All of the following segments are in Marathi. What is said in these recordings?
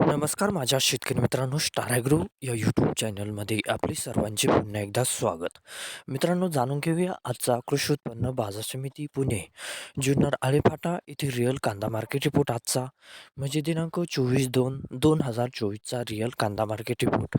नमस्कार माझ्या शेतकरी मित्रांनो स्टार ॲग्रो या यूट्यूब चॅनलमध्ये आपले सर्वांचे पुन्हा एकदा स्वागत. मित्रांनो जाणून घेऊया आजचा कृषी उत्पन्न बाजार समिती पुणे जुन्नर आळेफाटा येथे रिअल कांदा मार्केट रिपोर्ट आजचा. म्हणजे दिनांक चोवीस दोन दोन हजार चोवीसचा रिअल कांदा मार्केट रिपोर्ट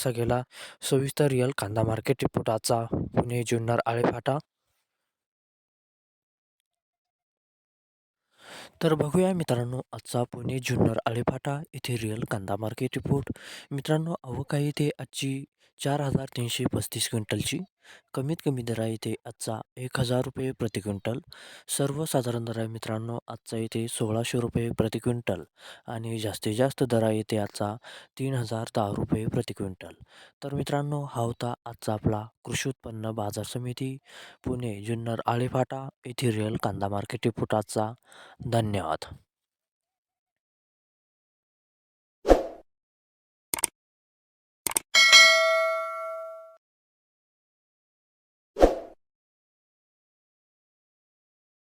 गेला सविस्तर रिअल कांदा मार्केट रिपोर्ट आजचा पुणे जुन्नर आळेफाटा. तर बघूया मित्रांनो आजचा पुणे जुन्नर आळेफाटा. येथे रिअल कांदा मार्केट रिपोर्ट. मित्रांनो अवकाळी ते इथे आजची चार हजार तीनशे पस्तीस क्विंटलची. कमीत कमी दर आहे इथे आजचा एक हजार रुपये प्रति क्विंटल. सर्वसाधारण दर आहे मित्रांनो आजचा इथे सोळाशे रुपये प्रति क्विंटल आणि जास्तीत जास्त दर आहे इथे आजचा तीन हजार दहा रुपये प्रति क्विंटल. तर मित्रांनो हा होता आजचा आपला कृषी उत्पन्न बाजार समिती पुणे जुन्नर आळेफाटा येथे रिअल कांदा मार्केट रिपोर्ट आजचा. धन्यवाद.